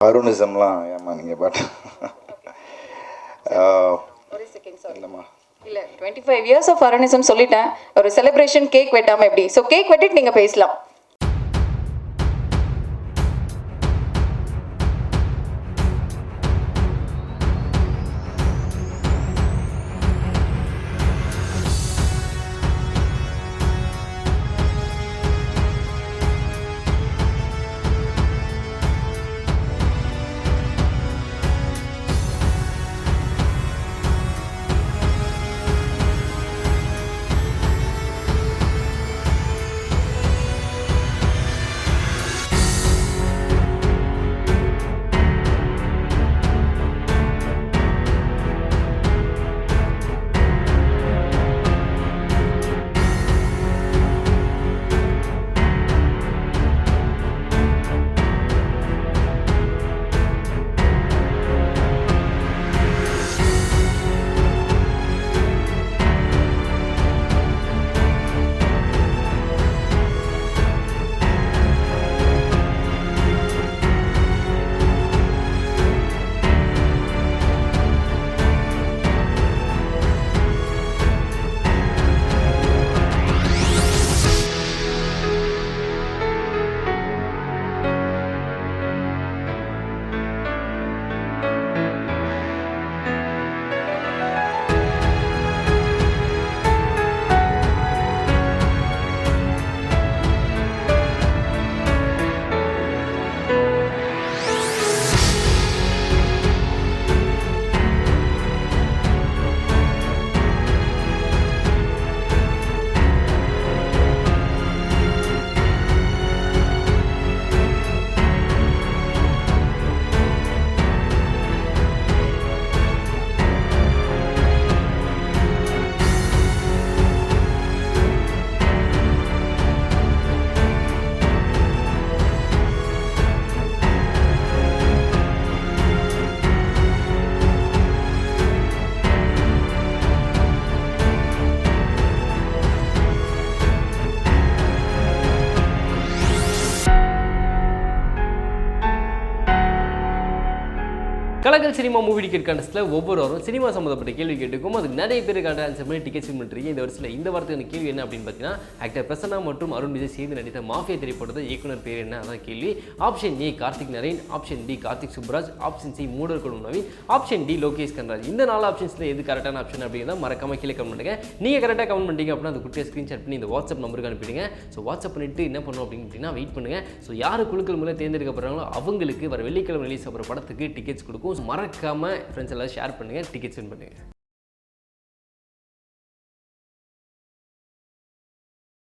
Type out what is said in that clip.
அருணிசம்லாம் ஏமா நீங்கள் பாட்டு இல்லைம்மா. இல்ல டுவெண்ட்டி ஃபைவ் இயர்ஸ் ஆஃப் அரணிசம் சொல்லிட்டேன். ஒரு செலிப்ரேஷன் கேக் வெட்டாம எப்படி? ஸோ கேக் வெட்டிட்டு நீங்க பேசலாம். கலக்கல் சினிமா மூவி டிக்கெட் கண்டஸ்ட்டில் ஒவ்வொரு வாரம் சினிமா சம்மந்தப்பட்ட கேள்வி கேட்டுக்கும் அது நிறைய பேருக்கான ஆன்சர் பண்ணி டிக்கெட் வின் பண்ணுறீங்க இந்த வருஷத்தில் இந்த வாரத்துக்கான கேள்வி என்ன அப்படின்னு பார்த்தீங்கன்னா ஆக்டர் பிரசன்னா மற்றும் அருண் விஜய் சேர்ந்து நடித்த மாஃபியா திரைப்படத்தை இயக்குனர் பேர் என்ன? அதான் கேள்வி. Option A Karthik Naren. Option D Karthik Subraj. Option C Moodar Koodam Naveen option D Lokesh Kanagaraj. இந்த நாலு ஆப்ஷன்ஸில் எது கரெக்டான ஆப்ஷன் அப்படிங்கிறத மறக்காம கீழே கமெண்ட் பண்ணுங்க. நீங்கள் கரெக்டாக கமெண்ட் பண்ணிட்டீங்க அப்படின்னா அந்த குட்டியாக ஸ்க்ரீன்ஷாட் பண்ணி இந்த வாட்ஸ்அப் நம்பருக்கு அனுப்பிடுங்க. ஸோ வாட்ஸ்அப் பண்ணிட்டு என்ன பண்ணணும் அப்படின்னு பார்த்தீங்கன்னா வெயிட் பண்ணுங்கள் ஸோ யார் குழுக்கள் மூலம் தேர்ந்தெடுக்கப்படுறாங்களோ அவங்களுக்கு வர வெள்ளிக்கிழமை ரிலீஸ் ஆகிற படத்துக்கு டிக்கெட்ஸ் கொடுக்கும். மறக்காமல் ஃப்ரெண்ட்ஸ் எல்லாம் ஷேர் பண்ணுங்கள் டிக்கெட் சென்ட் பண்ணுங்கள்